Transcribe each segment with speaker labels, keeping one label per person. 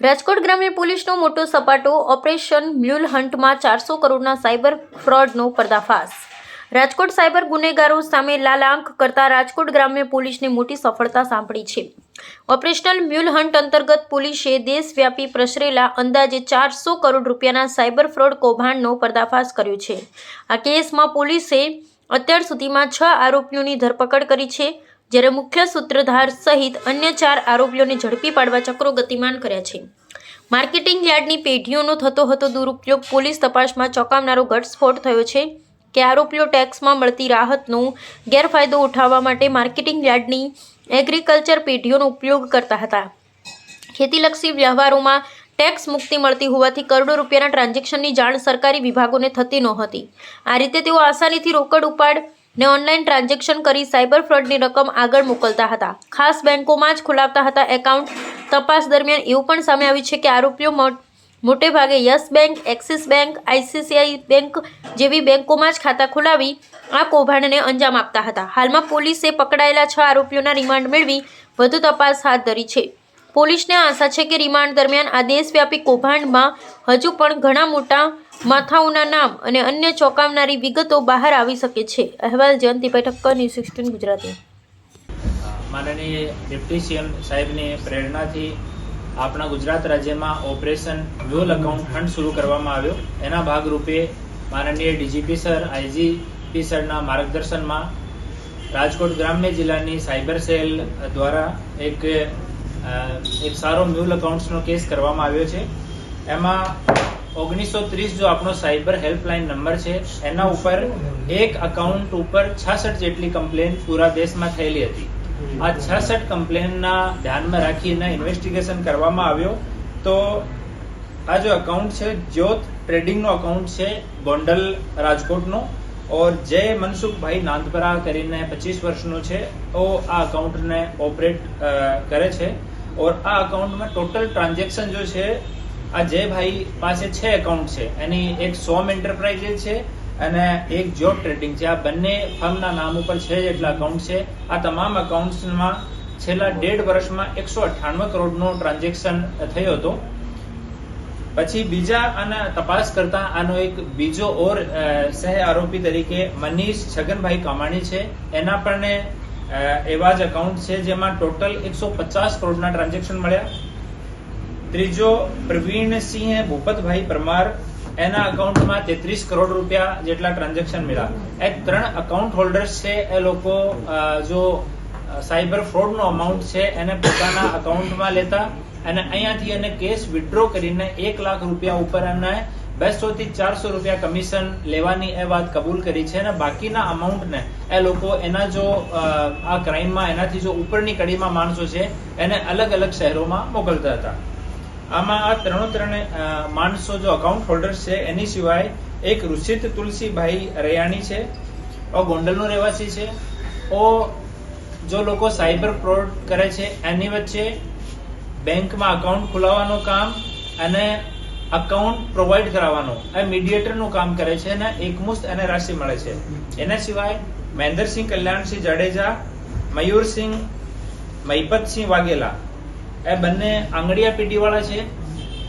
Speaker 1: રાજકોટ ગ્રામ્ય પોલીસનો મોટો સપાટો ઓપરેશન મ્યુલ હન્ટમાં ચારસો કરોડના સાયબર ફ્રોડનો પર્દાફાશ. રાજકોટ સાયબર ગુનેગારો સામે લાલ આંક કરતા રાજકોટ ગ્રામ્ય પોલીસને મોટી સફળતા સાંપડી છે. ઓપરેશનલ મ્યુલ હન્ટ અંતર્ગત પોલીસે દેશવ્યાપી પ્રસરેલા અંદાજે ચારસો કરોડ રૂપિયાના સાયબર ફ્રોડ કૌભાંડનો પર્દાફાશ કર્યો છે. આ કેસમાં પોલીસે અત્યાર સુધીમાં છ આરોપીઓની ધરપકડ કરી છે. જ્યારે મુખ્ય સૂત્રધાર સહિત અન્ય ચાર આરોપીઓને ઝડપી પાડવા ચક્રો ગતિમાન કર્યા છે. માર્કેટિંગ યાર્ડની પેઢીઓનો થતો હતો દુરુપયોગ પોલીસ તપાસમાં ચોંકાવનારો ઘટસ્ફોટ થયો છે કે આરોપીઓ ટેક્સમાં મળતી રાહતનો ગેરફાયદો ઉઠાવવા માટે માર્કેટિંગ યાર્ડની એગ્રીકલ્ચર પેઢીઓનો ઉપયોગ કરતા હતા. ખેતીલક્ષી વ્યવહારોમાં ટેક્સ મુક્તિ મળતી હોવાથી કરોડો રૂપિયાના ટ્રાન્ઝેક્શનની જાણ સરકારી વિભાગોને થતી નહોતી. આ રીતે તેઓ આસાનીથી રોકડ ઉપાડ ને ઓનલાઈન ટ્રાન્ઝેક્શન કરી સાયબર ફ્રોડની રકમ આગળ મોકલતા હતા. ખાસ બેંકોમાં જ ખોલાવતા હતા એકાઉન્ટ તપાસ દરમિયાન એવું પણ સામે આવ્યું છે કે આરોપીઓ મોટે ભાગે Yes bank, Axis bank ICICI bank જેવી બેંકોમાં જ ખાતા ખોલાવી આ કૌભાંડને અંજામ આપતા હતા. હાલમાં પોલીસે પકડાયેલા છ આરોપીઓના રિમાન્ડ મેળવી વધુ તપાસ હાથ ધરી છે. પોલીસને આશા છે કે રિમાન્ડ દરમિયાન આ દેશવ્યાપી કૌભાંડમાં હજુ પણ ઘણા મોટા માથાઓના નામ અને અન્ય ચોંકાવનારી વિગતો બહાર આવી શકે છે. અહેવાલ જયંતિભાઈ ઠક્કર ન્યૂઝ સિક્સટીન ગુજરાતી.
Speaker 2: માનનીય ડિપ્ટી સીએમ સાહેબની પ્રેરણાથી આપણા ગુજરાત રાજ્યમાં ઓપરેશન વ્યુઅલ અકાઉન્ટ ફંડ શરૂ કરવામાં આવ્યો. એના ભાગરૂપે માનનીય ડીજીપી સર, આઈજીપી સરના માર્ગદર્શનમાં રાજકોટ ગ્રામ્ય જિલ્લાની સાયબર સેલ દ્વારા એક એક સારો મ્યુલ અકાઉન્ટ્સનો કેસ કરવામાં આવ્યો છે. એમાં ઓગણીસો ત્રીસ જો આપણો સાયબર હેલ્પલાઇન નંબર છે, એના ઉપર એક અકાઉન્ટ ઉપર છાસઠ જેટલી કમ્પ્લેન પૂરા દેશમાં થયેલી હતી. આ છાસઠ કમ્પ્લેનના ધ્યાનમાં રાખીને ઇન્વેસ્ટિગેશન કરવામાં આવ્યો. તો આ જો અકાઉન્ટ છે, જ્યોત ટ્રેડિંગનો અકાઉન્ટ છે, ગોંડલ રાજકોટનો, ઓર જય મનસુખભાઈ નાંદપરા કરીને પચીસ વર્ષનો છે. ઓ આ અકાઉન્ટને ઓપરેટ કરે છે. ઓર આ અકાઉન્ટમાં ટોટલ ટ્રાન્ઝેક્શન જો છે આ જયભાઈ પાસે છે એકાઉન્ટ છે, એની એક સોમ એન્ટરપ્રાઇઝ છે અને એક જોબ ટ્રેડિંગ છે. આ બંને ફર્મના નામ ઉપર છે જેટલા અકાઉન્ટ છે. આ તમામ અકાઉન્ટ્સમાં છેલ્લા ડેઢ વર્ષમાં એકસો અઠ્ઠાણું કરોડનો ટ્રાન્ઝેક્શન થયો હતો. પછી બીજા આના તપાસ કરતા આનો એક બીજો ઓર સહ આરોપી તરીકે મનીષ છગનભાઈ કામાણી છે. એના પણ એવા જ અકાઉન્ટ છે જેમાં ટોટલ એકસો પચાસ કરોડના ટ્રાન્ઝેક્શન મળ્યા. ત્રીજો પ્રવીણસિંહ ભૂપતભાઈ પરમાર એના અકાઉન્ટમાં તેત્રીસ કરોડ રૂપિયા જેટલા ટ્રાન્ઝેક્શન મળ્યા. એ ત્રણ અકાઉન્ટ હોલ્ડર્સ છે એ લોકો જો સાયબર ફ્રોડનો અમાઉન્ટ છે એને પોતાના અકાઉન્ટમાં લેતા અને અહીંયાથી એને કેસ વિડ્રો કરીને એક લાખ રૂપિયા ઉપર એને બસો થી ચારસો રૂપિયા કમિશન લેવાની એ વાત કબૂલ કરી છે અને બાકીના અમાઉન્ટને એ લોકો એના જો આ ક્રાઇમમાં એનાથી જો ઉપરની કડીમાં માણસો છે એને અલગ અલગ શહેરોમાં મોકલતા હતા. આમાં આ ત્રણો ત્રણે માણસો જો અકાઉન્ટ હોલ્ડર છે, એની સિવાય એક ઋષિત તુલસીભાઈ રૈયાણી છે, ઓ ગોંડલનો રહેવાસી છે, ઓ જો લોકો સાયબર ફ્રોડ કરે છે, એની વચ્ચે બેંકમાં અકાઉન્ટ ખોલાવવાનું કામ અને અકાઉન્ટ પ્રોવાઈડ કરાવવાનું એ મીડિયેટરનું કામ કરે છે અને એકમુસ્ત એને રાશિ મળે છે. એના સિવાય મહેન્દ્રસિંહ કલ્યાણસિંહ જાડેજા, મયુરસિંહ મહિપતસિંહ વાઘેલા એ બંને આંગળીયા પેઢીવાળા છે.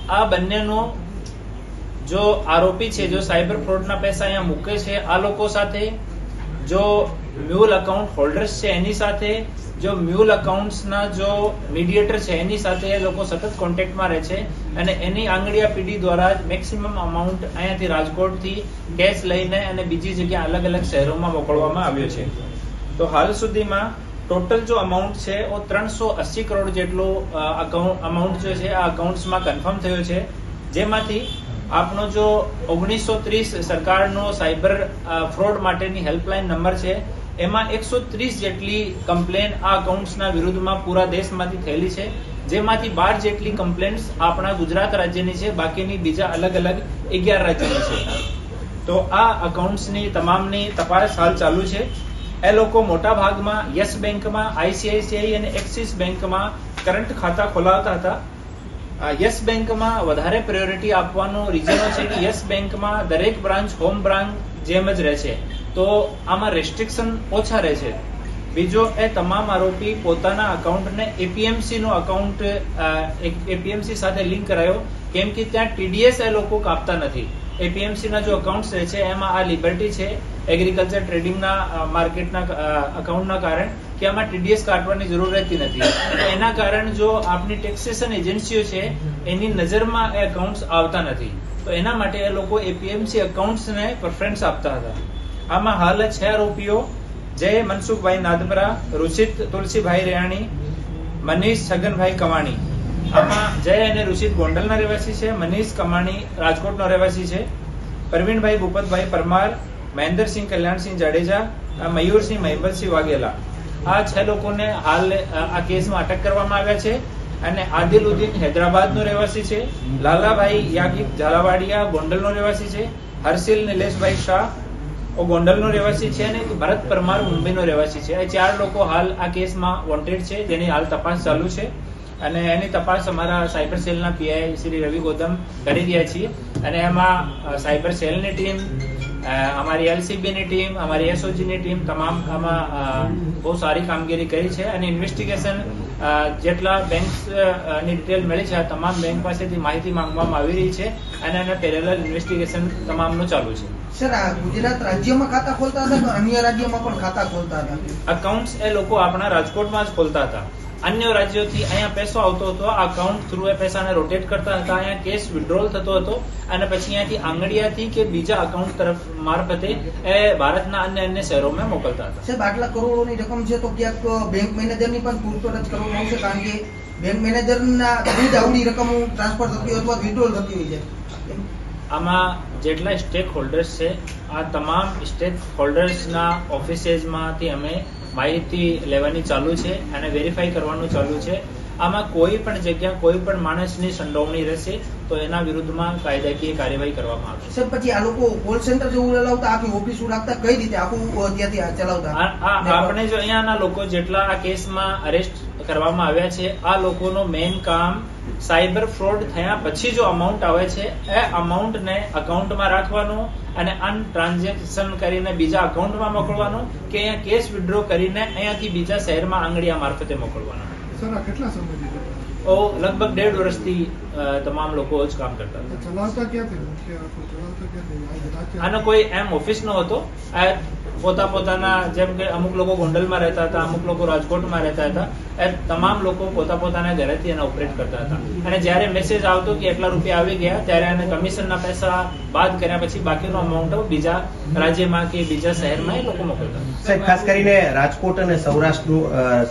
Speaker 2: આ બંનેનો જો આરોપી છે, જો સાયબર ફ્રોડના પૈસા અહીંયા મૂકે છે, આ લોકો સાથે જો મ્યુલ અકાઉન્ટ હોલ્ડર્સ છે એની સાથે, જો મ્યુલ અકાઉન્ટ્સના જો મીડિયેટર છે એની સાથે એ લોકો સતત કોન્ટેક્ટમાં રહે છે અને એની આંગળીયા પેઢી દ્વારા મેક્સિમમ અમાઉન્ટ અહીંયાથી રાજકોટથી કેશ લઈને અને બીજી જગ્યા અલગ અલગ શહેરોમાં મોકલવામાં આવ્યો છે. તો હાલ સુધીમાં ટોટલ જો અમાઉન્ટ છે એ ત્રણસો અસી કરોડ જેટલો અમાઉન્ટ જે છે, આ અકાઉન્ટ્સમાં કન્ફર્મ થયો છે. જેમાંથી આપનો જો ઓગણીસો ત્રીસ સરકારનો સાયબર ફ્રોડ માટેની હેલ્પલાઇન નંબર છે, એમાં એકસો ત્રીસ જેટલી કમ્પ્લેન આ અકાઉન્ટ્સના વિરુદ્ધમાં પૂરા દેશમાંથી થયેલી છે. જેમાંથી બાર જેટલી કમ્પ્લેન્ટ્સ આપણા ગુજરાત રાજ્યની છે, બાકીની બીજા અલગ અલગ અગિયાર રાજ્યની છે. તો આ અકાઉન્ટ્સની તમામની તપાસ હાલ ચાલુ છે. એ લોકો મોટા ભાગમાં યસ બેંકમાં, આઈસીઆઈસીઆઈ અને એક્સિસ બેંકમાં કરંટ ખાતા ખોલાવતા હતા. યસ બેંકમાં વધારે પ્રાયોરિટી આપવાનો રીઝનો છે કે યસ બેંકમાં દરેક બ્રાન્ચ હોમ બ્રાન્ચ જેમ જ રહે છે. તો આમાં રેસ્ટ્રિક્શન ઓછા રહે છે. બીજો એ તમામ આરોપી પોતાના અકાઉન્ટને એપીએમસીનો અકાઉન્ટ એપીએમસી સાથે લિંક કરાયો. કેમ કે ત્યાં ટીડીએસ એ લોકો કાપતા નથી. એપીએમસી ના જો અકાઉન્ટ્સ છે, એમાં આ લિબર્ટી છે એગ્રીકલ્ચર ટ્રેડિંગના માર્કેટના અકાઉન્ટના કારણ કે આમાં ટીડીએસ કાઢવાની જરૂર રહેતી નથી. એના કારણે જો આપની ટેક્સેશન એજન્સીઓ છે, એની નજરમાં એ અકાઉન્ટ્સ આવતા નથી. તો એના માટે એ લોકો એપીએમસી અકાઉન્ટ્સને પ્રેફરન્સ આપતા હતા. આમાં હાલ છ આરોપીઓ. જય મનસુખભાઈ નાદપરા રુચિત તુલસીભાઈ રેયાણી મનીષ છગનભાઈ કવાણી. જય અને ઋષિત ગોંડલના રહેવાસી છે, મનીષ કમાણી રાજકોટનો રહેવાસી છે પ્રવીણભાઈ ભૂપતભાઈ પરમાર, મહેન્દ્રસિંહ કલ્યાણસિંહ જાડેજા મયુરસિંહ મહિમલસિંહ વાઘેલા. આ છ લોકોને હાલ, આ કેસમાં અટક કરવામાં આવ્યા છે અને આદિલુદ્દીન હૈદરાબાદનો રહેવાસી છે, લાલાભાઈ યાગી ઝાલાવાડિયા ગોંડલનો રહેવાસી છે, હર્ષિલ નિલેશભાઈ શાહ ગોંડલનો રહેવાસી છે અને ભરત પરમાર મુંબઈનો રહેવાસી છે. આ ચાર લોકો હાલ આ કેસમાં વોન્ટેડ છે, જેની હાલ તપાસ ચાલુ છે. અને એની તપાસ અમારા સાયબર સેલના પીઆઈ શ્રી રવિ ગૌતમ કરી રહ્યા છીએ. અને એમાં સાયબર સેલની ટીમ અમારી એલસીબીની ટીમ અમારી એસઓજીની ટીમ તમામ આમાં બહુ સારી કામગીરી કરી છે. અને ઇન્વેસ્ટિગેશન જેટલા બેંકની ડિટેલ મળી છે આ તમામ બેંક પાસેથી માહિતી માંગવામાં આવી રહી છે. અને એના પેરેલલ ઇન્વેસ્ટિગેશન તમામનું ચાલુ છે.
Speaker 3: સર આ ગુજરાત રાજ્યમાં ખાતા ખોલતા હતા કે અન્ય રાજ્યોમાં પણ ખાતા ખોલતા હતા?
Speaker 2: અકાઉન્ટ્સ એ લોકો આપણા રાજકોટમાં જ ખોલતા હતા. અન્ય રાજ્યોથી અહીંયા પૈસો આવતો હતો. આ અકાઉન્ટ થ્રુ એ પૈસાને રોટેટ કરતા હતા. અહીંયા કેશ વિડ્રોલ થતો હતો. અને પછી અહીંયાથી આંગળીયાથી કે બીજા અકાઉન્ટ તરફ મારફતે એ ભારતના અન્ય અન્ય શહેરોમાં મોકલતા હતા.
Speaker 3: સાહેબ આટલા કરોડોની રકમ છે તો ક્યાંક બેંક મેનેજરની પણ પૂરતો જ કરવામાં આવશે કારણ કે બેંક મેનેજરના થ્રુ આવડી રકમ ટ્રાન્સફર થતી હોય અથવા વિડ્રોલ થતી હોય છે.
Speaker 2: આમાં જેટલા સ્ટેક હોલ્ડર્સ છે આ તમામ સ્ટેક હોલ્ડર્સના ઓફિસેસમાંથી અમે માહિતી લેવાની ચાલુ છે અને વેરીફાઈ કરવાનું ચાલુ છે. આમાં કોઈ પણ જગ્યા કોઈ પણ માણસની સંડોવણી રહેશે તો એના વિરુદ્ધમાં કાયદાકીય કાર્યવાહી કરવામાં આવશે.
Speaker 3: સર પછી આ લોકો કોલ સેન્ટર જેવું ચલાવતા આખી ઓફિસ રાખતા કઈ રીતે આખું ત્યાંથી ચલાવતા?
Speaker 2: આપણે જો અહીંયાના લોકો જેટલા આ કેસમાં અરેસ્ટ કરવામાં આવ્યા છે આ લોકોનો મેઇન કામ સાયબર ફ્રોડ થયા પછી જો અમાઉન્ટ આવે છે એ અમાઉન્ટને અકાઉન્ટમાં રાખવાનું અને અન ટ્રાન્ઝેક્શન કરીને બીજા અકાઉન્ટમાં મોકલવાનું કે અહીંયા કેશ વિડ્રો કરીને અહીંયાથી બીજા શહેરમાં આંગળીયા મારફતે મોકલવાનું.
Speaker 4: સર કેટલા સમયથી?
Speaker 2: તો લગભગ દોઢ વર્ષથી તમામ લોકો જ કામ કરતા હતા.
Speaker 4: ચલાવતા ક્યાંથી? મુખ્ય ચલાવતા ક્યાંથી?
Speaker 2: આનો કોઈ એમ ઓફિસ નો હતો. આ પોતા પોતાના જેમ કે અમુક લોકો ગોંડલમાં રહેતા હતા અમુક લોકો રાજકોટમાં રહેતા હતા. એ તમામ લોકો પોતા પોતાના ઘરેથી એને ઓપરેટ કરતા હતા. અને જ્યારે મેસેજ આવતો કે એટલા રૂપિયા આવી ગયા ત્યારે એને કમિશનના પૈસા બાદ કર્યા પછી બાકીનો અમાઉન્ટ બીજા રાજ્યમાં કે બીજા શહેરમાં એ લોકો મોકલતા
Speaker 5: સાહેબ ખાસ કરીને રાજકોટ અને સૌરાષ્ટ્રનું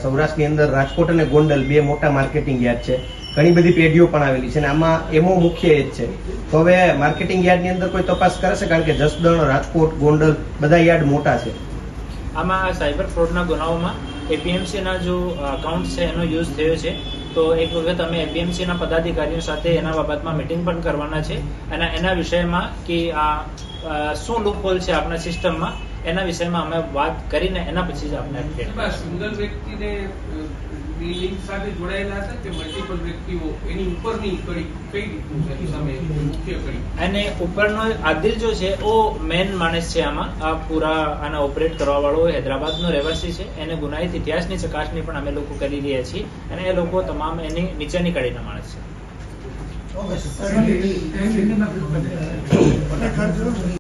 Speaker 5: સૌરાષ્ટ્રની અંદર રાજકોટ અને ગોંડલ બે મોટા માર્કેટિંગ યાર્ડ છે. ઘણી બધી પેઢીઓ પણ આવેલી છે અને આમાં એમો મુખ્ય એ જ છે. તો હવે માર્કેટિંગ યાર્ડની અંદર કોઈ તપાસ કરે છે? કારણ કે જસદણ રાજકોટ ગોંડલ બધા યાર્ડ મોટા છે.
Speaker 2: આમાં સાયબર ફ્રોડના ગુનાઓમાં એપીએમસીના જો અકાઉન્ટ છે એનો યુઝ થયો છે. તો એક વખત અમે એપીએમસીના પદાધિકારીઓ સાથે એના બાબતમાં મિટિંગ પણ કરવાના છે. અને એના વિષયમાં કે આ શું લૂપહોલ છે આપણા સિસ્ટમમાં એના વિષયમાં અમે વાત કરીને એના પછી જ આપણે
Speaker 6: એમાં વ્યક્તિને લિંક સાથે જોડાયેલા હતા કે મલ્ટિપલ વ્યક્તિઓ એની ઉપરની કડી કઈ રીતનું છે? સામે મુખ્ય કડી.
Speaker 2: અને ઉપરનો આદિલ જો છે ઓ મેન માણસ છે આમાં. આ પૂરા આના ઓપરેટ કરવા વાળો હૈદરાબાદનો રહેવાસી છે. એને ગુનાહિત ઇતિહાસની ચકાસણી પણ અમે લોકો કરી રહ્યા છીએ અને એ લોકો તમામ એની નીચેની કડીના માણસ છે.